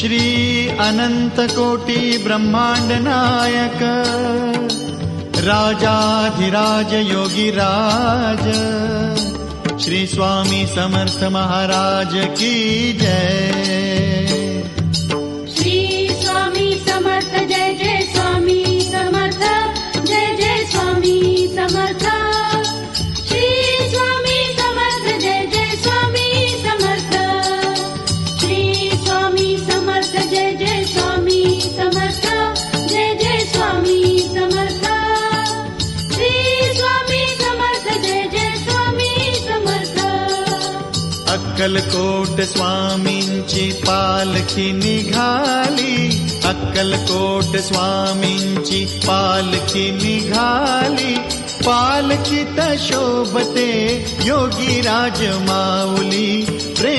श्री अनन्तकोटि ब्रह्माण्ड नायक राजाधिराज योगिराज श्री स्वामी समर्थ महाराज की जय समर्थ, जय स्वामी समर्थ, जय जय स्वामी समर्थ। श्री स्वामी समर्थ, जय जय स्वामी अक्कलकोट स्वामींची पालखी निघाली। अक्कलकोट स्वामींची पालखी निघाली। पालखीत शोभते योगी राज माऊली।